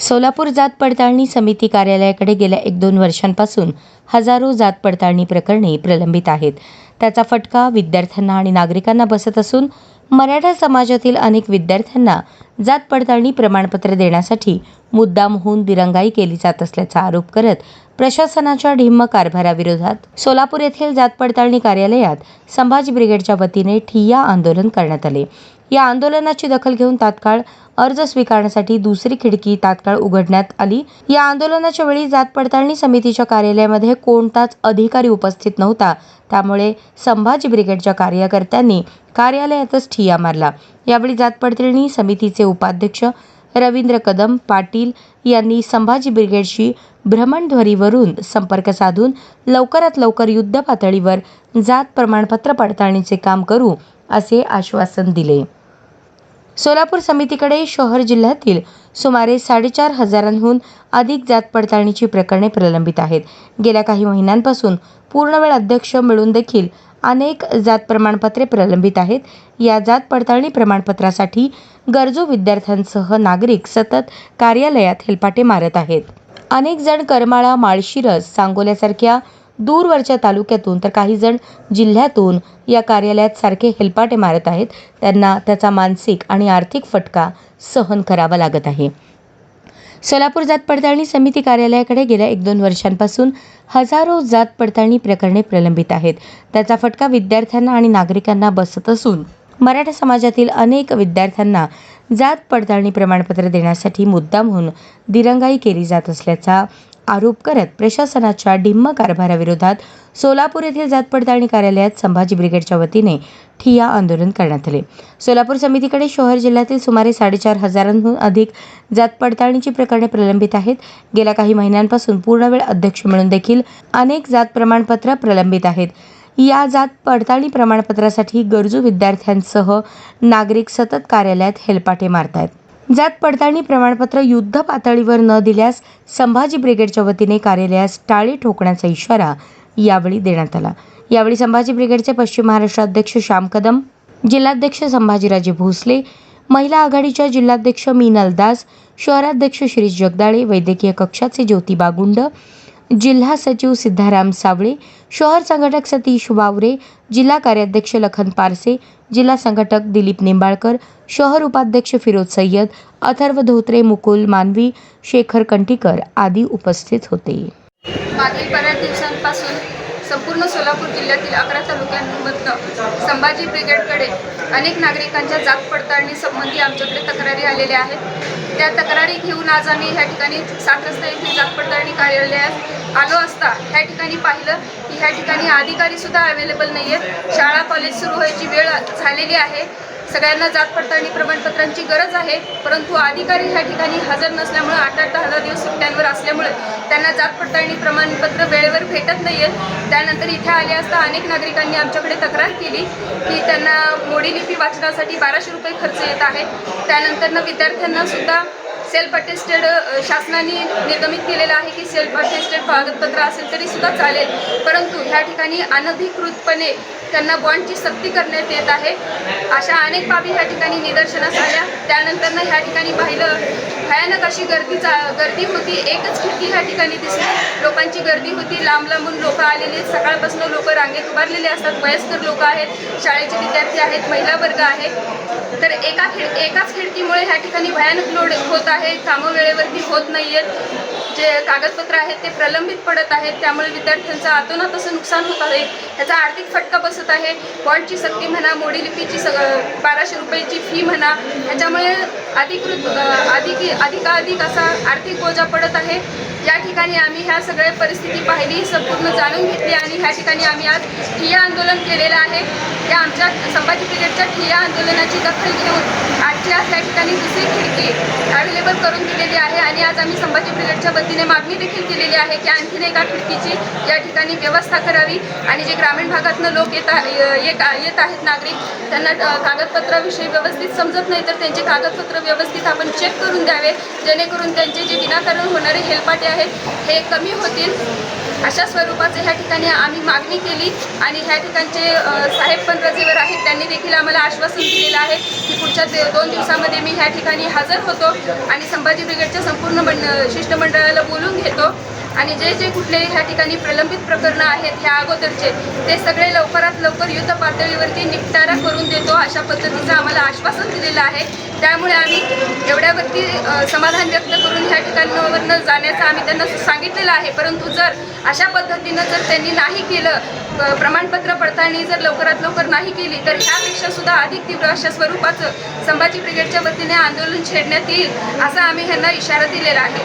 सोलापूर जात पडताळणी समिती कार्यालयाकडे गेल्या एक दोन वर्षांपासून हजारो जात पडताळणी प्रकरणे प्रलंबित आहेत. त्याचा फटका विद्यार्थ्यांना आणि नागरिकांना बसत असून मराठा समाजातील अनेक विद्यार्थ्यांना जात पडताळणी प्रमाणपत्र देण्यासाठी मुद्दामहून दिरंगाई केली जात असल्याचा आरोप करत प्रशासनाच्या ढिम्म कारभाराविरोधात सोलापूर येथील जात पडताळणी कार्यालयात संभाजी ब्रिगेडच्या वतीने ठिय्या आंदोलन करण्यात आले. या आंदोलनाची दखल घेऊन तात्काळ अर्ज स्वीकारण्यासाठी दुसरी खिडकी तात्काळ उघडण्यात आली. या आंदोलनाच्या वेळी जात पडताळणी समितीच्या कार्यालयामध्ये कोणताच अधिकारी उपस्थित नव्हता. त्यामुळे संभाजी ब्रिगेडच्या कार्यकर्त्यांनी कार्यालयातच ठिया मारला. यावेळी जात पडताळणी समितीचे उपाध्यक्ष रवींद्र कदम पाटील यांनी संभाजी ब्रिगेडशी भ्रमणध्वरीवरून संपर्क साधून लवकरात लवकर युद्ध पातळीवर जात प्रमाणपत्र पडताळणीचे काम करू असे आश्वासन दिले. सोलापूर समितीकडे शहर जिल्ह्यातील सुमारे साडेचार हजारांहून अधिक जात पडताळणीची प्रकरणे प्रलंबित आहेत. गेल्या काही महिन्यांपासून पूर्णवेळ अध्यक्ष मिळून देखील अनेक जात प्रमाणपत्रे प्रलंबित आहेत. या जात पडताळणी प्रमाणपत्रासाठी गरजू विद्यार्थ्यांसह नागरिक सतत कार्यालयात हेलपाटे मारत आहेत. अनेक जण करमाळा माळशिरस सांगोल्यासारख्या दूरवरच्या तालुक्यातून तर काही जण जिल्ह्यातून या कार्यालयात सारखे हेलपाटे मारत आहेत. त्यांना त्याचा मानसिक आणि आर्थिक फटका सहन करावा लागत आहे. सोलापूर जात पडताळणी समिती कार्यालयाकडे गेल्या एक दोन वर्षांपासून हजारो जात पडताळणी प्रकरणे प्रलंबित आहेत. त्याचा फटका विद्यार्थ्यांना आणि नागरिकांना बसत असून मराठा समाजातील अनेक विद्यार्थ्यांना जात पडताळणी प्रमाणपत्र देण्यासाठी मुद्दामहून दिरंगाई केली जात असल्याचा आरोप करत प्रशासनाच्या डिम्म कारभाराविरोधात सोलापूर येथील जात पडताळणी कार्यालयात संभाजी ब्रिगेडच्या वतीने ठिय्या आंदोलन करण्यात आले. सोलापूर समितीकडे शहर जिल्ह्यातील सुमारे साडेचार हजारांहून अधिक जात पडताळणीची प्रकरणे प्रलंबित आहेत. गेल्या काही महिन्यांपासून पूर्णवेळ अध्यक्ष मिळून देखील अनेक जात प्रमाणपत्र प्रलंबित आहेत. या जात पडताळणी प्रमाणपत्रासाठी गरजू विद्यार्थ्यांसह नागरिक सतत कार्यालयात हेलपाटे मारतायत. जात पडताळणी प्रमाणपत्र युद्ध पातळीवर न दिल्यास संभाजी ब्रिगेडच्या वतीने कार्यालयास टाळी ठोकण्याचा इशारा यावेळी देण्यात आला. यावेळी संभाजी ब्रिगेडचे पश्चिम महाराष्ट्र अध्यक्ष श्याम कदम जिल्हाध्यक्ष संभाजीराजे भोसले महिला आघाडीच्या जिल्हाध्यक्ष मीनल दास शहराध्यक्ष शिरीष जगदाळे वैद्यकीय कक्षाचे ज्योती बागुंड जिल्हा सचिव सिद्धाराम सावळे शहर संघटक सतीश वावरे जिल्हा कार्याध्यक्ष लखन पारसे जिल्हा संघटक दिलीप निंबाळकर शहर उपाध्यक्ष फिरोज सय्यद अथर्व धोत्रे मुकुल मानवी शेखर कंटीकर आदी उपस्थित होते. मागील बऱ्याच दिवसांपासून पूर्ण सोलापूर जिल्ह्यातील अकरा तालुक्यांमधलं संभाजी ब्रिगेडकडे अनेक नागरिकांच्या जात पडताळणी संबंधी आमच्याकडे तक्रारी आलेल्या आहेत. त्या तक्रारी घेऊन आज आम्ही ह्या ठिकाणी सात रस्ता येथील जात पडताळणी कार्यालयात आलो असता ह्या ठिकाणी पाहिलं की ह्या ठिकाणी अधिकारीसुद्धा अवेलेबल नाही आहेत शाळा कॉलेज सुरू व्हायची वेळ झालेली आहे. सगळ्यांना जात पडताळणी प्रमाणपत्रांची गरज आहे परंतु अधिकारी ह्या ठिकाणी हजर नसल्यामुळे आठ आठ दहा दहा दिवस सुट्ट्यांवर असल्यामुळे त्यांना जात पडताळणी प्रमाणपत्र वेळेवर भेटत नाही आहेत त्यानंतर इथे आले असता अनेक नागरिकांनी आमच्याकडे तक्रार केली की त्यांना मोडी लिपी वाचनासाठी बाराशे रुपये खर्च येत आहे. त्यानंतरनं विद्यार्थ्यांना सुद्धा सेल्फ अटेस्टेड शासनाने निर्गमित केलेलं आहे की सेल्फ अटेस्टेड कागदपत्र असेल तरी सुद्धा चालेल. परंतु ह्या ठिकाणी अनधिकृतपणे त्यांना बॉन्डची सक्ती करण्यात येत आहे. अशा अनेक बाबी ह्या ठिकाणी निदर्शनास आल्या. त्यानंतरनं ह्या ठिकाणी पाहिलं भयानक अशी गर्दीचा गर्दी होती. एकच खिडकी ह्या ठिकाणी दिसली. लोकांची गर्दी होती. लांब लांबून लोक आलेले सकाळपासून लोक रांगेत उभारलेले असतात. वयस्कर लोक आहेत. शाळेचे विद्यार्थी आहेत. महिला वर्ग आहे. तर एका खिड एकाच खिडकीमुळे ह्या ठिकाणी भयानक लोड होत आहे. कामं वेळेवरती होत नाही आहेत जे कागदपत्र आहेत ते प्रलंबित पडत आहेत. त्यामुळे विद्यार्थ्यांचं आतोनात असं नुकसान होत आहे. ह्याचा आर्थिक फटका बसत आहे. बॉन्डची सक्ती म्हणा मोडी लिपीची सग बाराशे रुपयाची फी म्हणा ह्याच्यामुळे अधिकृत अधिक अधिकाधिक असा आर्थिक बोजा पडत आहे. या ठिकाणी आम्ही ह्या सगळ्या परिस्थिती पाहिली संपूर्ण जाणून घेतली आणि ह्या ठिकाणी आम्ही आज ठिय्या आंदोलन केलेलं आहे. या आमच्या संभाजी ब्रिगेडच्या ठिय्या आंदोलनाची दखल घेऊन आजची आज या ठिकाणी दुसरी खिडकी अवेलेबल करून दिलेली आहे आणि आज आम्ही संभाजी ब्रिगेडच्या वतीने मागणी देखील केलेली आहे की आणखीन एका खिडकीची या ठिकाणी व्यवस्था करावी आणि जे ग्रामीण भागातनं लोक येत येत आहेत नागरिक त्यांना कागदपत्राविषयी व्यवस्थित समजत नाही तर त्यांचे कागदपत्र व्यवस्थित आपण चेक करून द्यावे जेणेकरून त्यांचे जे विनाकारण होणारे हेलपाटे आहेत हे कमी होतील. अशा स्वरूपाचे ह्या ठिकाणी आम्ही मागणी केली आणि ह्या ठिकाणचे साहेब पण रजेवर आहेत. त्यांनी देखील आम्हाला आश्वासन दिलेलं आहे की पुढच्या दे- दोन दिवसामध्ये मी ह्या ठिकाणी हजर होतो आणि संभाजी ब्रिगेडच्या संपूर्ण मंड शिष्टमंडळाला बोलून घेतो. आणि जे जे कुठले ह्या ठिकाणी प्रलंबित प्रकरणं आहेत ह्या अगोदरचे ते सगळे लवकरात लवकर युद्ध पातळीवरती निपटारा करून देतो अशा पद्धतीचं आम्हाला आश्वासन दिलेलं आहे. त्यामुळे आम्ही एवढ्यावरती समाधान व्यक्त करून ह्या ठिकाणावरनं जाण्याचं आम्ही त्यांना सांगितलेलं आहे. परंतु जर अशा पद्धतीनं जर त्यांनी नाही केलं प्रमाणपत्र पडताळणी जर लवकरात लवकर नाही केली तर ह्यापेक्षा सुद्धा अधिक तीव्र अशा स्वरूपाचं संभाजी ब्रिगेडच्या वतीने आंदोलन छेडण्यात येईल असा आम्ही ह्यांना इशारा दिलेला आहे.